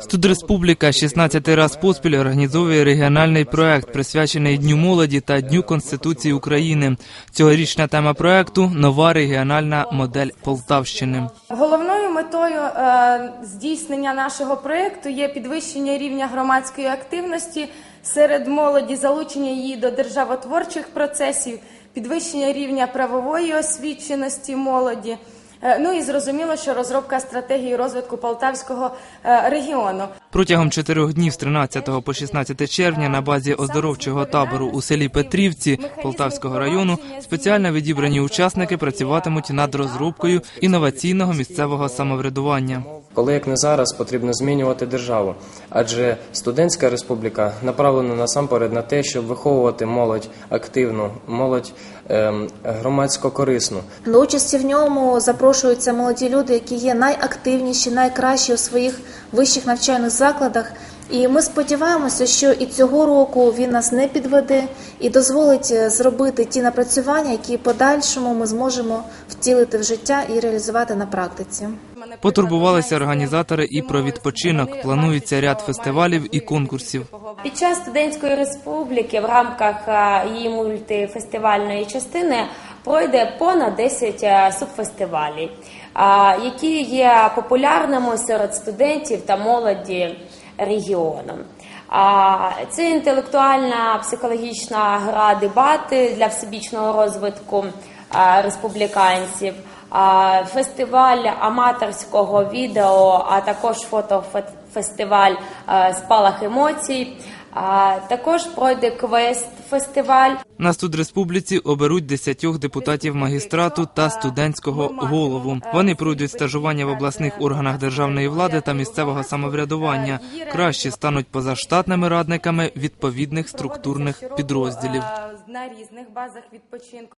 Студреспубліка 16 раз поспіль організовує регіональний проект, присвячений Дню молоді та Дню Конституції України. Цьогорічна тема проекту нова регіональна модель Полтавщини. Головною метою е, здійснення нашого проєкту є підвищення рівня громадської активності серед молоді, залучення її до державотворчих процесів, підвищення рівня правової освіченості молоді. Е, Ну і зрозуміло, що розробка стратегії розвитку Полтавського е, регіону. Протягом чотирьох днів з 13 по 16 червня на базі оздоровчого табору у селі Петрівці Полтавського району спеціально відібрані учасники працюватимуть над розробкою інноваційного місцевого самоврядування. Коли як не зараз потрібно змінювати державу, адже студентська республіка направлена насамперед на те, щоб виховувати молодь активну, молодь ем, громадсько корисну. До участі в ньому запрошуються молоді люди, які є найактивніші, найкращі у своїх вищих навчальних закладах. І ми сподіваємося, що і цього року він нас не підведе і дозволить е, зробити ті напрацювання, які подальшому ми зможемо втілити в життя і реалізувати на практиці. Потурбувалися організатори і про відпочинок. Планується ряд фестивалів і конкурсів. Під час студентської республіки в рамках е, її мультифестивальної частини пройде понад 10 е, субфестивалів, які є популярними серед студентів та молоді регіону. Це інтелектуальна психологічна гра дебати для всебічного розвитку е, республіканців. Фестиваль аматорського відео, а також фотофестиваль е, спалах емоцій. А Також пройде квест фестиваль. На студреспубліці оберуть десятьох депутатів магістрату та студентського голову. Вони пройдуть стажування в обласних органах державної влади та місцевого самоврядування. Краще стануть позаштатними радниками відповідних структурних підрозділів. Е, на різних базах відпочинку.